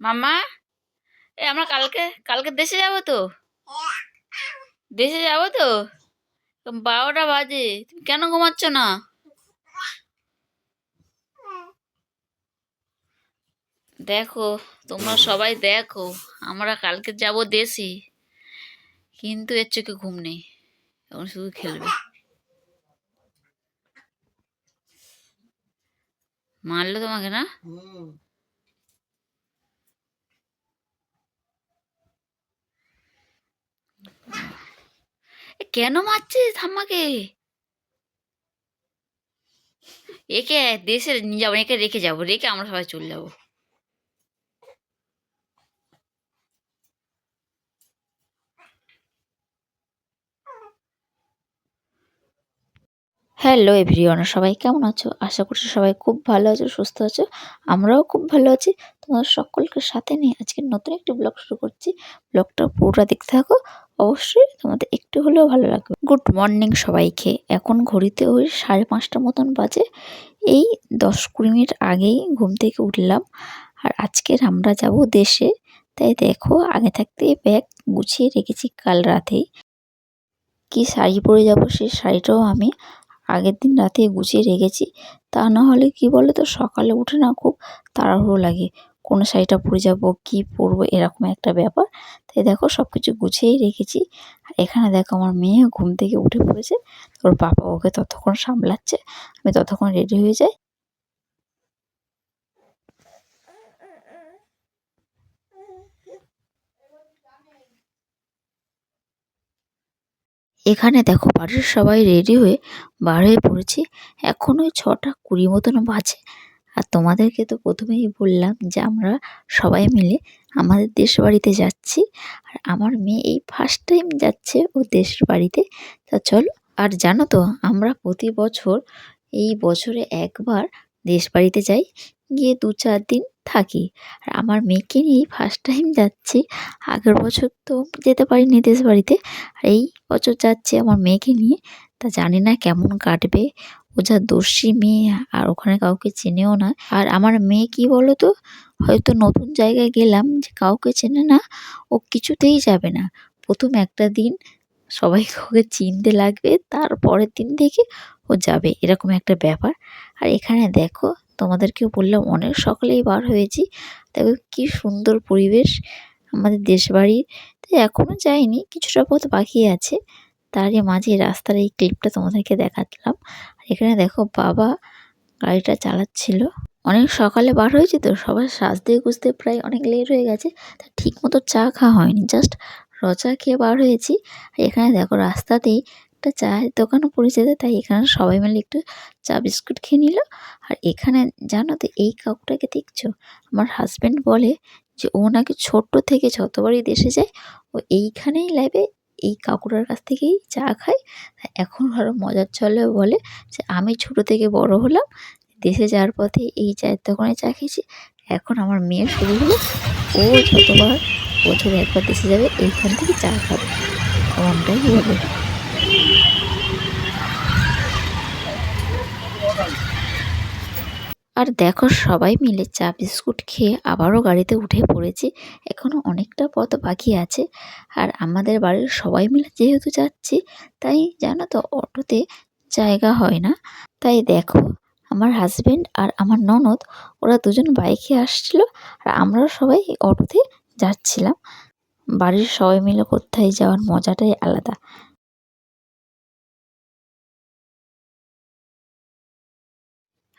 মাম্মা, এ আমরা কালকে কালকে দেশে যাব তো? দেশে যাব তো? বারোটা বাজে, তুমি কেন ঘুমাচ্ছ না? দেখো, তোমরা সবাই দেখো, আমরা কালকে যাব দেশে, কিন্তু এর চোখে ঘুম নেই, এখন শুধু খেলবে। মারলো তোমাকে না? কেন মারছিস আমাকে? একে দেশে নিয়ে যাব, একে রেখে যাব, রেখে আমরা সবাই চলে যাব। হ্যালো এভরিওয়ান সবাই কেমন আছো? আশা করছি সবাই খুব ভালো আছো, সুস্থ আছো, আমরাও খুব ভালো আছি। তোমাদের সকলকে সাথে নিয়ে আজকে নতুন একটি ব্লগ শুরু করছি। ব্লগটা পুরোটা দেখতে থাকো। অবশ্যই তোমাদের একটু হলেও ভালো লাগবে। গুড মর্নিং সবাইকে। এখন ঘড়িতে ওই সাড়ে পাঁচটা মতন বাজে। এই দশ কুড়ি মিনিট আগেই ঘুম থেকে উঠলাম। আর আজকের আমরা যাব দেশে। তাই দেখো, আগে থাকতে ব্যাগ গুছিয়ে রেখেছি কাল রাতেই। কি শাড়ি পরে যাব সেই শাড়িটাও আমি আগের দিন রাতে গুছিয়ে রেখেছি। তা না হলে কি বলো তো সকালে উঠে না খুব তাড়াহুড়ো লাগে। কোন শাড়িটা পরে যাব, কি পরবো, এরকম একটা ব্যাপার। তাই দেখো সব কিছু গুছিয়েই রেখেছি। আর এখানে দেখো আমার মেয়ে ঘুম থেকে উঠে পড়েছে। ওর বাবা ওকে ততক্ষণ সামলাচ্ছে। আমি ততক্ষণ রেডি হয়ে যাই। এখানে দেখো বাড়ির সবাই রেডি হয়ে বার হয়ে পড়েছি। এখন ওই ছটা কুড়ি মতন বাজে। আর তোমাদেরকে তো প্রথমেই বললাম যে আমরা সবাই মিলে আমাদের দেশ বাড়িতে যাচ্ছি। আর আমার মেয়ে এই ফার্স্ট টাইম যাচ্ছে ও দেশের বাড়িতে। তা চলো, আর জানো তো, আমরা প্রতি বছর এই বছরে একবার দেশ বাড়িতে যাই, গিয়ে দু চার দিন থাকি। আর আমার মেয়েকে নিয়েই ফার্স্ট টাইম যাচ্ছি। আগের বছর তো যেতে পারিনি দেশ বাড়িতে। আর এই বছর যাচ্ছি আমার মেয়েকে নিয়ে। তা জানি না কেমন কাটবে ও যা দর্শি মেয়ে, আর ওখানে কাউকে চেনেও না। আর আমার মেয়ে কি বলো তো হয়তো নতুন জায়গায় গেলাম যে কাউকে চেনে না, ও কিছুতেই যাবে না। প্রথম একটা দিন সবাইকে ওকে চিনতে লাগবে, তার পরের দিন থেকে ও যাবে। এরকম একটা ব্যাপার। আর এখানে দেখো, তোমাদেরকেও বললাম, অনেক সকালেই বার হয়েছি। দেখো কি সুন্দর পরিবেশ আমাদের দেশ বাড়ির তো এখনও যাইনি, কিছুটা পথ বাকি আছে। তারই মাঝে রাস্তার এই ক্লিপটা তোমাদেরকে দেখালাম, আর এখানে দেখো বাবা গাড়িটা চালাচ্ছিল। অনেক সকালে বার হয়েছে তো, সবার সাজতে গুজতে প্রায় অনেক লেট হয়ে গেছে, তা ঠিক মতো চা খাওয়া হয়নি জাস্ট রচা খেয়ে বার হয়েছি। আর এখানে দেখো রাস্তাতেই একটা চায়ের দোকানও পড়েছে, তাই এখানে সবাই মিলে একটু চা বিস্কুট খেয়ে নিল। আর এখানে জানো তো, এই কাকুটাকে দেখছ? আমার হাজব্যান্ড বলে যে, ও নাকি ছোট্ট থেকে যতবারই দেশে যায়, ও এইখানেই ল্যাবে এই কাকুটার কাছ থেকেই চা খায় এখন আরও মজার চলে বলে যে, আমি ছোট থেকে বড় হলাম, দেশে যাওয়ার পথে এই চায়ের দোকানে চা খেয়েছি। এখন আমার মেয়ে শুরু হলো, ও যতবার বছরে একবার দেশে যাবে, এইখান থেকে চা খাবে। এমনটাই বলে আর দেখো, সবাই মিলে চা বিস্কুট খেয়ে আবারও গাড়িতে উঠে পড়েছি। এখনও অনেকটা পথ বাকি আছে। আর আমাদের বাড়ির সবাই মিলে যেহেতু যাচ্ছি, তাই জানো তো, অটোতে জায়গা হয় না। তাই দেখো, আমার হাজব্যান্ড আর আমার ননদ, ওরা দুজন বাইকে আসছিল আর আমরা সবাই অটোতে যাচ্ছিলাম। বাড়ির সবাই মিলে কোথায় যাওয়ার মজাটাই আলাদা।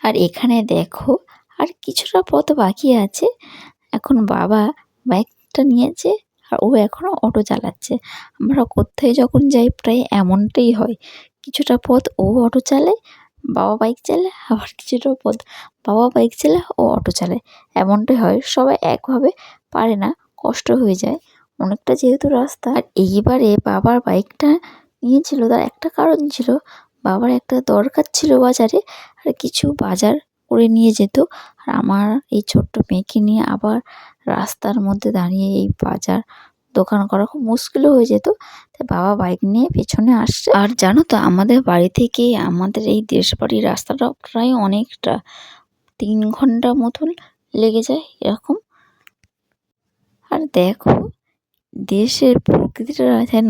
আর এখানে দেখো আর কিছুটা পথ বাকি আছে। এখন বাবা বাইকটা নিয়েছে আর ও এখনও অটো চালাচ্ছে। আমরা কোথায় যখন যাই প্রায় এমনটাই হয়। কিছুটা পথ ও অটো চালায় বাবা বাইক চালায় আবার কিছুটা পথ বাবা বাইক চালায় ও অটো চালায় এমনটাই হয়, সবাই একভাবে পারে না, কষ্ট হয়ে যায়। অনেকটা যেহেতু রাস্তা, আর এইবারে বাবার বাইকটা নিয়েছিল, তার একটা কারণ ছিল বাবার একটা দরকার ছিল বাজারে, আর কিছু বাজার করে নিয়ে যেত। আর আমার এই ছোট্ট মেয়েকে নিয়ে আবার রাস্তার মধ্যে দাঁড়িয়ে এই বাজার দোকান করা খুব মুশকিলও হয়ে যেত। তাই বাবা বাইক নিয়ে পেছনে আসছে। আর জানো তো, আমাদের বাড়ি থেকে আমাদের এই দেশ বাড়ির রাস্তাটা প্রায় অনেকটা তিন ঘণ্টা মতন লেগে যায় এরকম। আর দেখো, দেশের প্রকৃতিটা যেন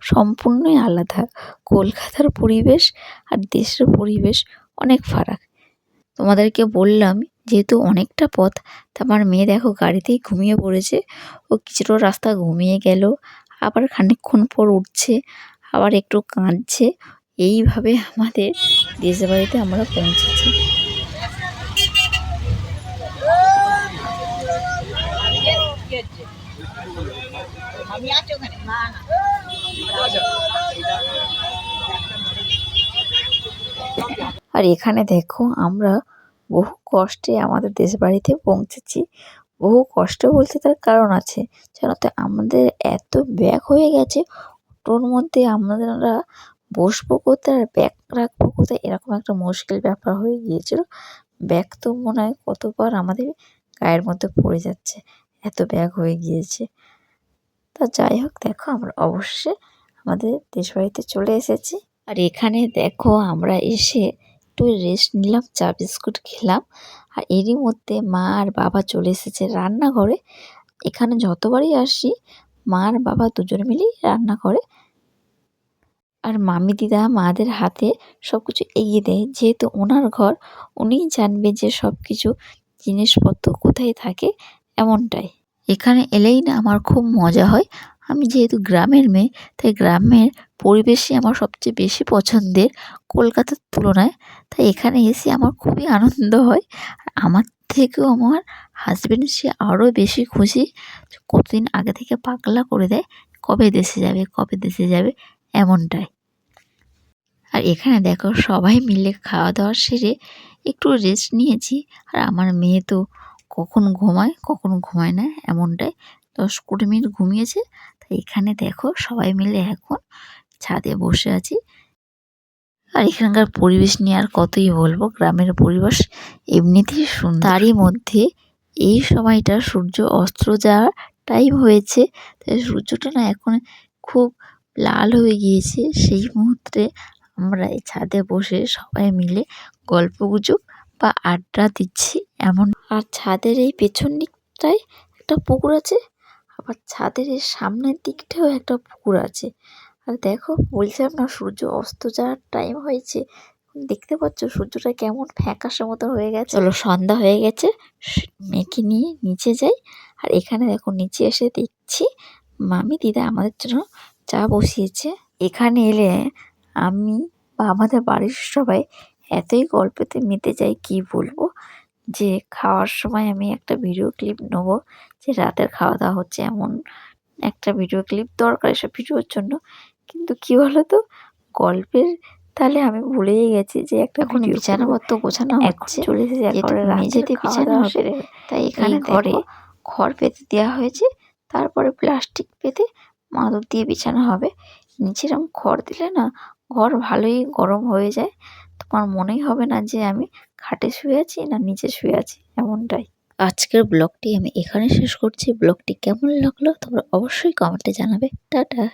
সম্পূর্ণই আলাদা। কলকাতার পরিবেশ আর দেশের পরিবেশ অনেক ফারাক। তোমাদেরকে বললাম, যেহেতু অনেকটা পথ, তা আমার মেয়ে দেখো গাড়িতেই ঘুমিয়ে পড়েছে। ও কিছুটা রাস্তা ঘুমিয়ে গেল, আবার খানিকক্ষণ পর উঠছে, আবার একটু কাঁদছে। এইভাবে আমাদের দেশের বাড়িতে আমরা পৌঁছেছি। আর এখানে দেখো, আমরা বহু কষ্টে আমাদের দেশ বাড়িতে পৌঁছেছি। বহু কষ্ট বলতে তার কারণ আছে। জানো তো, আমাদের এত ব্যাগ হয়ে গেছে অটোর মধ্যে আমাদের বসবো কোথায় আর ব্যাগ রাখব কোথায়? এরকম একটা মুশকিল ব্যাপার হয়ে গিয়েছিল। ব্যাগ তো মনে হয় কতবার আমাদের গায়ের মধ্যে পড়ে যাচ্ছে, এত ব্যাগ হয়ে গিয়েছে। তা যাই হোক, দেখো আমরা অবশ্যই আমাদের দেশ বাড়িতে চলে এসেছি। আর এখানে দেখো আমরা এসে একটু রেস্ট নিলাম, চা বিস্কুট খেলাম। আর এরই মধ্যে মা আর বাবা চলে এসেছে রান্নাঘরে। এখানে যতবারই আসি, মা আর বাবা দুজন মিলেই রান্না করে। আর মামি দিদা মাদের হাতে সব কিছু এগিয়ে দেয়। যেহেতু ওনার ঘর, উনিই জানবে যে সব কিছু জিনিসপত্র কোথায় থাকে, এমনটাই। এখানে এলেই না আমার খুব মজা হয়। আমি যেহেতু গ্রামের মেয়ে, তাই গ্রামের পরিবেশই আমার সবচেয়ে বেশি পছন্দের কলকাতার তুলনায়। তাই এখানে এসে আমার খুবই আনন্দ হয়। আর আমার থেকেও আমার হাজব্যান্ড সে আরও বেশি খুশি কতদিন আগে থেকে পাগলা করে দেয়, কবে দেশে যাবে, কবে দেশে যাবে, এমনটাই। আর এখানে দেখো সবাই মিলে খাওয়া দাওয়া সেরে একটু রেস্ট নিয়েছি। আর আমার মেয়ে তো কখন ঘুমায় কখন ঘুমায় না, এমনটাই। দশ কুড়ি মিনিট ঘুমিয়েছে এখানে দেখো সবাই মিলে এখন ছাদে বসে আছি। আর এখানকার পরিবেশ নিয়ে আর কতই বলব, গ্রামের পরিবেশ এমনিতেই সুন্দর। তারই মধ্যে এই সময়টা সূর্য অস্ত যাওয়ার টাইম হয়েছে, তাই সূর্যটা না এখন খুব লাল হয়ে গিয়েছে। সেই মুহূর্তে আমরা এই ছাদে বসে সবাই মিলে গল্পগুজব বা আড্ডা দিচ্ছি এমন। আর ছাদের এই পেছন দিকটায় একটা পুকুর আছে আবার ছাদের সামনের দিকটাও একটা পুকুর আছে। আর দেখো বলছিলাম না সূর্য অস্ত যাওয়ার টাইম হয়েছে। দেখতে পাচ্ছ সূর্যটা কেমন ফ্যাকাশে মতো হয়ে গেছে। চলো সন্ধ্যা হয়ে গেছে মেয়েকে নিয়ে নিচে যাই। আর এখানে দেখো, নিচে এসে দেখছি মামি দিদা আমাদের জন্য চা বসিয়েছে। এখানে এলে আমি বা আমাদের বাড়ির সবাই এতই গল্পেতে মেতে যাই, কি বলব? যে খাওয়ার সময় আমি একটা ভিডিও ক্লিপ নেব যে রাতের খাওয়া দাওয়া হচ্ছে এমন একটা ভিডিও ক্লিপ দরকার এসব ভিডিওর জন্য। কিন্তু কি বলো তো গল্পের তাহলে আমি ভুলেই গেছি যে একটা এখন বিছানাপত্র গোছানো হচ্ছে। চলে এসেছে একবারে মেঝেতে বিছানা হবে। তাই এখানে ঘরে খড় পেতে দেওয়া হয়েছে তারপরে প্লাস্টিক পেতে মাদুর দিয়ে বিছানা হবে। নিচে এরকম খড় দিলে না ঘর ভালোই গরম হয়ে যায়। তোমার মনেই হবে না যে আমি খাটে শুয়ে আছি না নিচে শুয়ে আছি, এমনটাই। আজকের ব্লগটি আমি এখানে শেষ করছি। ব্লগটি কেমন লাগল তোমরা অবশ্যই কমেন্টে জানাবে। টাটা।